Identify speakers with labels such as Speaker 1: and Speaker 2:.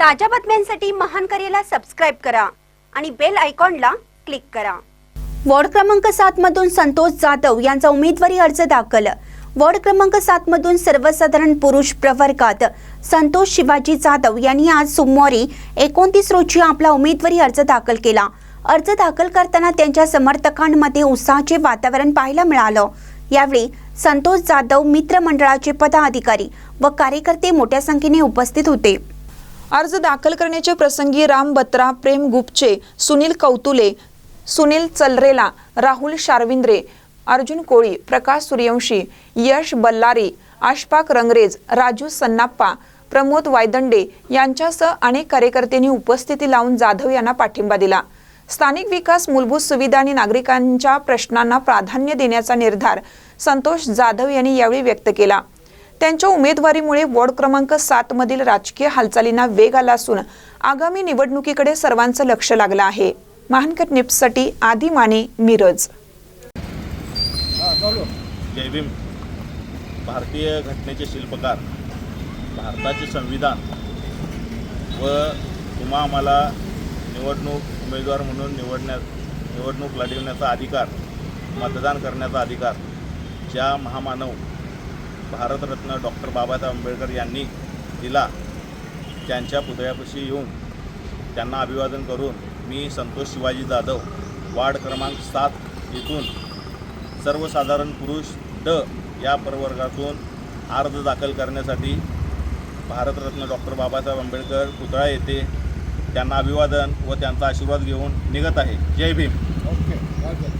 Speaker 1: ताज्या बातम्यांसाठी महान करेला सबस्क्राईब करा आणि बेल आयकॉनला क्लिक करा. वॉर्ड क्रमांक सात मधून संतोष जाधव यांचा उमेदवारी अर्ज दाखल. वॉर्ड क्रमांक सात मधून सर्वसाधारण पुरुष प्रवर्गात संतोष शिवाजी जाधव यांनी आज सोमवारी एकोणतीस रोजी आपला उमेदवारी अर्ज दाखल केला. अर्ज दाखल करताना त्यांच्या समर्थकांमध्ये उत्साहाचे वातावरण पाहायला मिळालं. यावेळी संतोष जाधव मित्रमंडळाचे पदाधिकारी व कार्यकर्ते मोठ्या संख्येने उपस्थित होते.
Speaker 2: अर्ज दाखल करण्याच्या प्रसंगी राम बत्रा प्रेम गुपचे सुनील कौतुले सुनील चलरेला राहुल शारविंद्रे अर्जुन कोळी प्रकाश सूर्यवंशी यश बल्लारी आशपाक रंगरेज राजू सन्नाप्पा प्रमोद वायदंडे यांच्यासह अनेक कार्यकर्त्यांनी उपस्थिती लावून जाधव यांना पाठिंबा दिला. स्थानिक विकास मूलभूत सुविधा आणि नागरिकांच्या प्रश्नांना प्राधान्य देण्याचा निर्धार संतोष जाधव यांनी यावेळी व्यक्त केला. त्यांच्या उमेदवारीमुळे वॉर्ड क्रमांक सात मधील राजकीय हालचालींना वेग आला असून आगामी निवडणुकीकडे सर्वांचं लक्ष लागलं आहे. महानकर निप्ससाठी आदी माने मिरज.
Speaker 3: जय भीम. भारतीय घटनेचे शिल्पकार भारताचे संविधान व तुम्हा आम्हाला निवडणूक उमेदवार म्हणून निवडण्यात निवडणूक लढविण्याचा अधिकार मतदान करण्याचा अधिकार ज्या महामानव भारतरत्न डॉक्टर बाबासाहेब आंबेडकर यांनी दिला त्यांच्या पुतळ्यापाशी येऊन त्यांना अभिवादन करून मी संतोष शिवाजी जाधव वार्ड क्रमांक सात येथून सर्वसाधारण पुरुष ड या प्रवर्गातून अर्ज दाखल करण्यासाठी भारतरत्न डॉक्टर बाबासाहेब आंबेडकर पुतळा येथे त्यांना अभिवादन व त्यांचा आशीर्वाद घेऊन निघत आहे. जय भीम.
Speaker 4: ओके